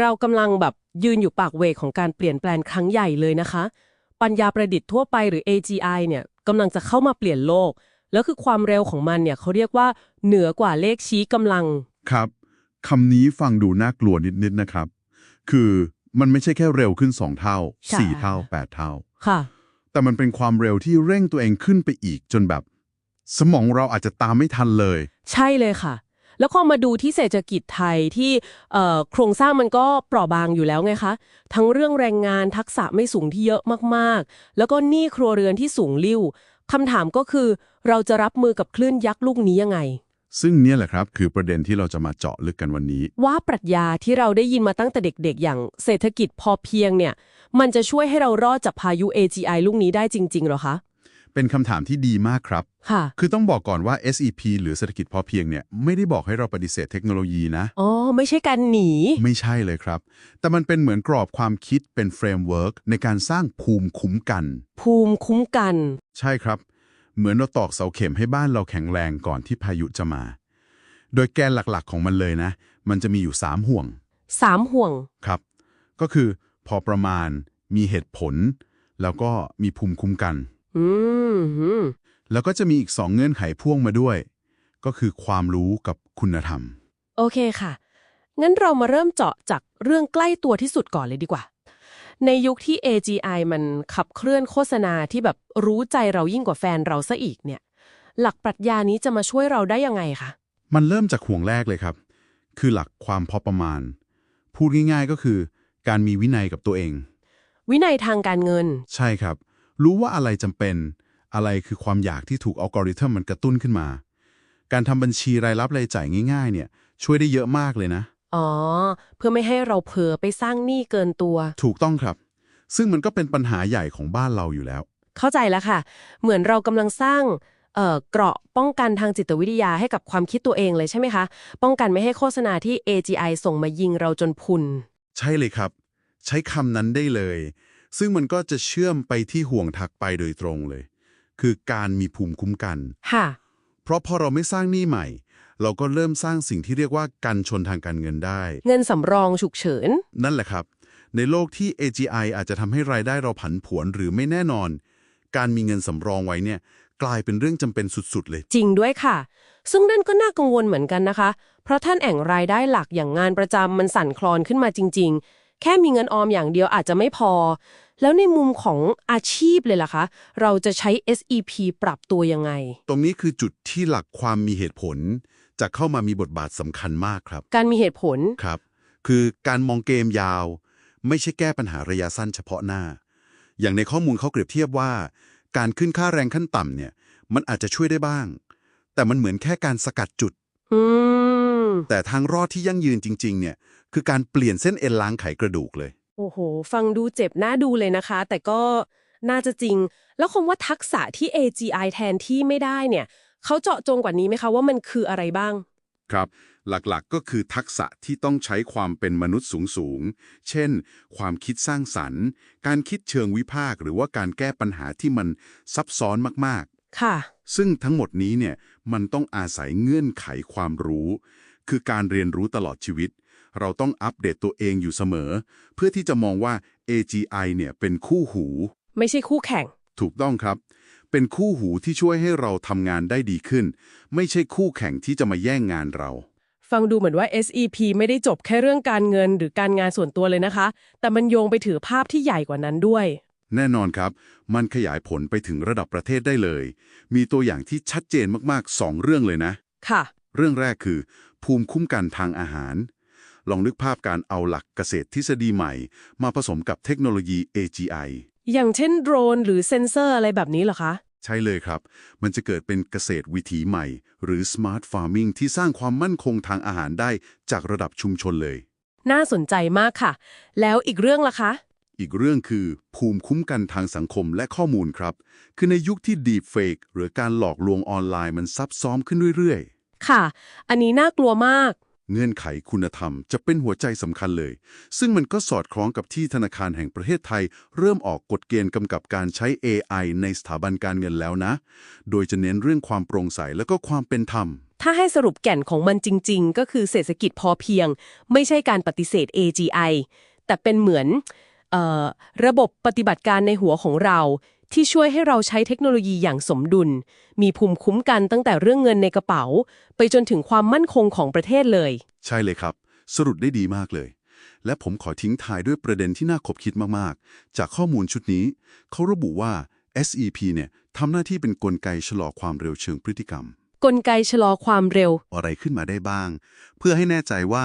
เรากำลังแบบยืนอยู่ปากเวกของการเปลี่ยนแปลงครั้งใหญ่เลยนะคะ ปัญญาประดิษฐ์ทั่วไปหรือ AGI เนี่ยกำลังจะเข้ามาเปลี่ยนโลก แล้วคือความเร็วของมันเนี่ยเขาเรียกว่าเหนือกว่าเลขชี้กำลัง ครับคำนี้ฟังดูน่ากลัวนิดๆนะครับ คือมันไม่ใช่แค่เร็วขึ้น 2 เท่าใช่4เท่า 8 เท่า ค่ะ แต่มันเป็นความเร็วที่เร่งตัวเองขึ้นไปอีกจนแบบ สมองเราอาจจะตามไม่ทันเลย ใช่เลยค่ะ แล้วพอมาดูที่เศรษฐกิจไทยที่เอ่อโครงสร้างมันก็เปราะบางอยู่แล้วไงคะ ทั้งเรื่องแรงงานทักษะไม่สูงที่เยอะมากๆ แล้วก็หนี้ครัวเรือนที่สูงลิ่วคำถามก็คือเราจะรับมือกับคลื่นยักษ์ลูกนี้ยังไง ซึ่งเนี่ยแหละครับคือประเด็นที่เราจะมาเจาะลึกกันวันนี้ ว่าปรัชญาที่เราได้ยินมาตั้งแต่เด็กๆ อย่างเศรษฐกิจพอเพียงเนี่ย มันจะช่วยให้เรารอดจากพายุ AGI ลูกนี้ได้จริงๆเหรอคะ เป็นคำถามที่ดีมากครับ ค่ะ คือต้องบอกก่อนว่า SEP หรือเศรษฐกิจพอเพียงเนี่ยไม่ได้บอกให้เราปฏิเสธเทคโนโลยีนะ อ๋อ ไม่ใช่การหนี ไม่ใช่เลยครับ แต่มันเป็นเหมือนกรอบความคิดเป็นเฟรมเวิร์กในการสร้างภูมิคุ้มกัน ภูมิคุ้มกัน ใช่ครับ เหมือนเราตอกเสาเข็มให้บ้านเราแข็งแรงก่อนที่พายุจะมา โดยแกนหลักๆของมันเลยนะ มันจะมีอยู่ 3 ห่วงสามห่วง ครับ ก็คือพอประมาณ มีเหตุผล แล้วก็มีภูมิคุ้มกัน อืมหืมแล้วก็จะมีอีก2เงื่อนไขพ่วงมาด้วย ก็คือความรู้กับคุณธรรม โอเคค่ะ งั้นเรามาเริ่มเจาะจากเรื่องใกล้ตัวที่สุดก่อนเลยดีกว่า ในยุคที่ AGI มันขับเคลื่อนโฆษณาที่แบบรู้ใจเรายิ่งกว่าแฟนเราซะอีกเนี่ย หลักปรัชญานี้จะมาช่วยเราได้ยังไงคะ มันเริ่มจากห่วงแรกเลยครับ คือหลักความพอประมาณ พูดง่ายๆก็คือ การมีวินัยกับตัวเอง วินัยทางการเงิน ใช่ครับ รู้ว่าอะไรจำเป็น อะไรคือความอยากที่ถูกอัลกอริทึมมันกระตุ้นขึ้นมา การทำบัญชีรายรับรายจ่ายง่ายๆ เนี่ยช่วยได้เยอะมากเลยนะ อ๋อ เพื่อไม่ให้เราเผลอไปสร้างหนี้เกินตัว ถูกต้องครับ ซึ่งมันก็เป็นปัญหาใหญ่ของบ้านเราอยู่แล้ว เข้าใจแล้วค่ะ เหมือนเรากำลังสร้างเอ่อเกราะป้องกันทางจิตวิทยาให้กับความคิดตัวเองเลยใช่ไหมคะ ป้องกันไม่ให้โฆษณาที่ AGI ส่งมายิงเราจนพุน ใช่เลยครับ ใช้คำนั้นได้เลย ซึ่งมันก็จะเชื่อมไปที่ห่วงทักไปโดยตรงเลย คือการมีภูมิคุ้มกันค่ะเพราะพอเราไม่สร้างหนี้ใหม่ เราก็เริ่มสร้างสิ่งที่เรียกว่ากันชนทางการเงินได้ เงินสำรองฉุกเฉิน นั่นแหละครับ ในโลกที่ AGI อาจจะทำให้รายได้เราผันผวนหรือไม่แน่นอน การมีเงินสำรองไว้เนี่ยกลายเป็นเรื่องจำเป็นสุดๆเลย จริงด้วยค่ะ ซึ่งนั่นก็น่ากังวลเหมือนกันนะคะ เพราะท่านแอ่งรายได้หลักอย่างงานประจำมันสั่นคลอนขึ้นมาจริง ๆ แค่มีเงินออมอย่างเดียวอาจจะไม่พอ แล้วในมุมของอาชีพเลยล่ะคะ เราจะใช้ SEP ปรับตัวยังไง ตรงนี้คือจุดที่หลักความมีเหตุผล จะเข้ามามีบทบาทสำคัญมากครับ การมีเหตุผล ครับ คือการมองเกมยาว ไม่ใช่แก้ปัญหาระยะสั้นเฉพาะหน้า อย่างในข้อมูลเขาเปรียบเทียบว่า การขึ้นค่าแรงขั้นต่ำเนี่ย มันอาจจะช่วยได้บ้าง แต่มันเหมือนแค่การสกัดจุดอืมแต่ทางรอดที่ยั่งยืนจริง ๆ เนี่ย คือการเปลี่ยนเส้นเอ็นล้างไขกระดูกเลย โอ้โห ฟังดูเจ็บน่าดูเลยนะคะ แต่ก็น่าจะจริง แล้วคำว่าทักษะที่ AGI แทนที่ไม่ได้เนี่ย เขาเจาะจงกว่านี้ไหมคะว่ามันคืออะไรบ้าง ครับ หลักๆก็คือทักษะที่ต้องใช้ความเป็นมนุษย์สูงๆเช่น ความคิดสร้างสรรค์ การคิดเชิงวิพากษ์หรือว่าการแก้ปัญหาที่มันซับซ้อนมากค่ะๆซึ่งทั้งหมดนี้เนี่ยมันต้องอาศัยเงื่อนไขความรู้ คือการเรียนรู้ตลอดชีวิต เราต้องอัปเดตตัวเองอยู่เสมอ เพื่อที่จะมองว่า AGI เนี่ยเป็นคู่หู ไม่ใช่คู่แข่ง ถูกต้องครับ เป็นคู่หูที่ช่วยให้เราทำงานได้ดีขึ้น ไม่ใช่คู่แข่งที่จะมาแย่งงานเรา ฟังดูเหมือนว่า SEP ไม่ได้จบแค่เรื่องการเงินหรือการงานส่วนตัวเลยนะคะ แต่มันโยงไปถือภาพที่ใหญ่กว่านั้นด้วย แน่นอนครับ มันขยายผลไปถึงระดับประเทศได้เลย มีตัวอย่างที่ชัดเจนมากๆ2เรื่องเลยนะ ค่ะ เรื่องแรกคือ ภูมิคุ้มกันทางอาหาร ลองนึกภาพการเอาหลักเกษตรทฤษฎีใหม่ มาผสมกับเทคโนโลยี AGI อย่างเช่นโดรนหรือเซ็นเซอร์อะไรแบบนี้เหรอคะ ใช่เลยครับ มันจะเกิดเป็นเกษตรวิถีใหม่ หรือ Smart Farming ที่สร้างความมั่นคงทางอาหารได้จากระดับชุมชนเลย น่าสนใจมากค่ะ แล้วอีกเรื่องล่ะคะ อีกเรื่องคือ ภูมิคุ้มกันทางสังคมและข้อมูลครับ คือในยุคที่ Deep Fake หรือการหลอกลวงออนไลน์มันซับซ้อนขึ้นเรื่อยค่ะ อันนี้น่ากลัวมากๆ เงื่อนไขคุณธรรมจะเป็นหัวใจสำคัญเลย ซึ่งมันก็สอดคล้องกับที่ธนาคารแห่งประเทศไทย เริ่มออกกฎเกณฑ์กำกับการใช้ AI ในสถาบันการเงินแล้วนะ โดยจะเน้นเรื่องความโปร่งใสและก็ความเป็นธรรม ถ้าให้สรุปแก่นของมันจริง ๆ ก็คือเศรษฐกิจพอเพียง ไม่ใช่การปฏิเสธ AGI แต่เป็นเหมือน ระบบปฏิบัติการในหัวของเราที่ช่วยให้เราใช้เทคโนโลยีอย่างสมดุล มีภูมิคุ้มกันตั้งแต่เรื่องเงินในกระเป๋า ไปจนถึงความมั่นคงของประเทศเลย ใช่เลยครับ สรุปได้ดีมากเลย และผมขอทิ้งท้ายด้วยประเด็นที่น่าขบคิดมาก ๆ จากข้อมูลชุดนี้ เขาระบุว่า SEP เนี่ยทำหน้าที่เป็นนกลไกชะลอความเร็วเชิงพฤติกรรม กลไกชะลอความเร็ว อะไรขึ้นมาได้บ้าง เพื่อให้แน่ใจว่า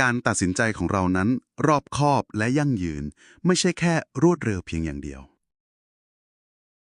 การตัดสินใจของเรานั้นรอบคอบและยั่งยืน ไม่ใช่แค่รวดเร็วเพียงอย่างเดียว